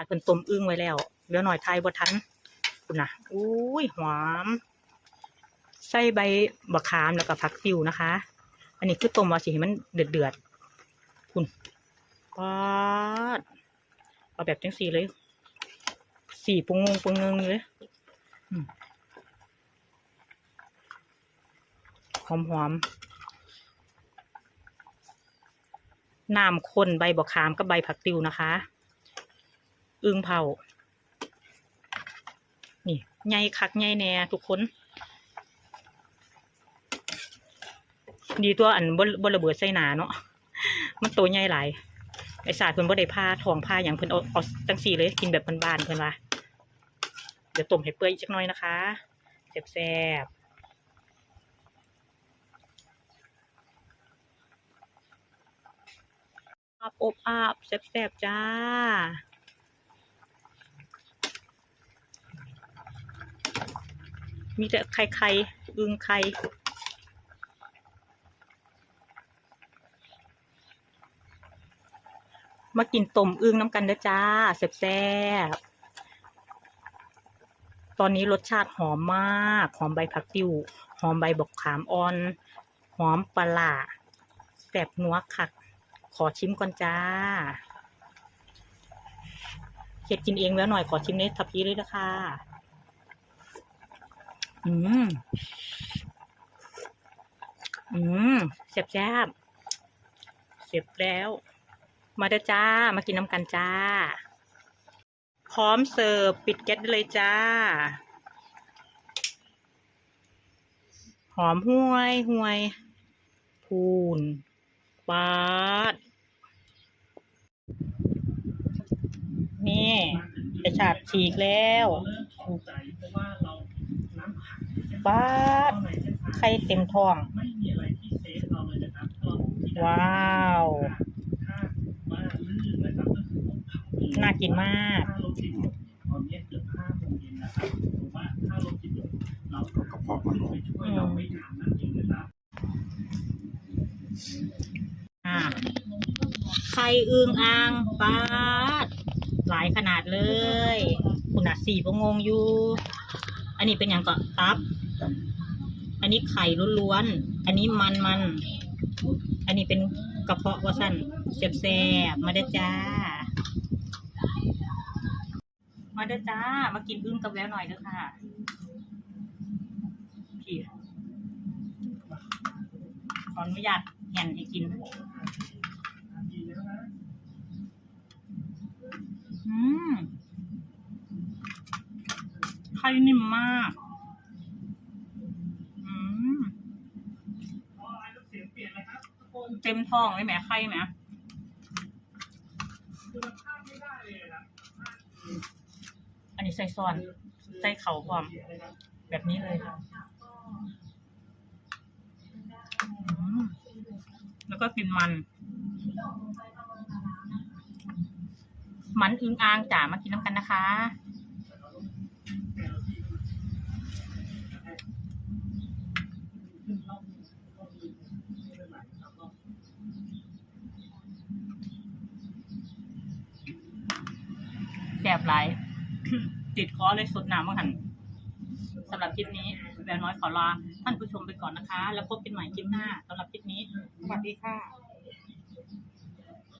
าดเป็นต้มอึ้งไว้แล้ว เดี๋ยวหน่อยไทยบ่ทันคุณนะอุ้ยหอมใส่ใบมะขามแล้วก็ผักติวนะคะ อันนี้คือต้มว่าสิให้มันเดือดเดือดๆคุณปาดเอาแบบจังสีเลย สีปุงงงปุงเงงเลยหอมหอมๆน้ำข้นใบบักขามกับใบผักติวนะคะ อึ่งเผา นี่ใหญ่คักใหญ่แน่ทุกคน ดีตัวอันบ่บ่ระเบิดใส่หนาเนาะ มันตัวใหญ่หลาย ไอ้สาดเพิ่นบ่ได้ผ้าทองผ้าอย่างเพิ่นเอาเอาจังซี่เลย กินแบบบานๆเพิ่นว่า เดี๋ยวต้มให้เปื่อยอีกจักหน่อยนะคะแซ่บๆอบอบอาบแซ่บๆจ้า มีแต่ไข่ไข่อึงไข่มากินต้มอึ้งน้ำกันเด้อจ้าแซ่บๆตอนนี้รสชาติหอมมาก หอมใบผักติวหอมใบบกขามอ่อน หอมปลาร้าแซ่บนัวคัก ขอชิมก่อนจ้าเฮ็ดกินเองแล้วหน่อยขอชิมในทัพพีเลยนะคะ อืม อืมแซ่บแซ่บๆเสร็จแล้ว มาเด้อจ้า มากินน้ำกันจ้า พร้อมเสิร์ฟปิดแก๊สได้เลยจ้า หอมห้วยห้วย พูนปาด นี่กระฉาบฉีกแล้ว ปาดไข่เต็มท้อง ว้าว น่ากินมากกระเพาะมันออกอืมอ่าไข่อึงอ่างปาด หลายขนาดเลย คุณอะสี่ประงงอยู่ อันนี้เป็นอย่างก็ตับ อันนี้ไข่ล้วนๆ อันนี้มันมันอันนี้เป็นกระเพาะว่าสั้นแซ่บๆมาเด้จ้า มาเด้จ้า มากินอึ้งกับแล้วหน่อยเด้อค่ะพี่ขออนุญาตแห่นให้กินอืมไข่นิ่มมาก อืม เต็มท้องเลยแหมไข่แหมอันนี้ใส่ซอนใส่เข่าพร้อม แบบนี้เลยค่ะแล้วก็กินมัน มันอึงอ่างจ๋ามากินน้ำกันนะคะ แสบหลาย ติดคอเลยสดน้ำมากหันสำหรับคลิปนี้แววน้อยขอลาท่านผู้ชมไปก่อนนะคะ แล้วพบกันใหม่คลิปหน้าสำหรับคลิปนี้ สวัสดีค่ะ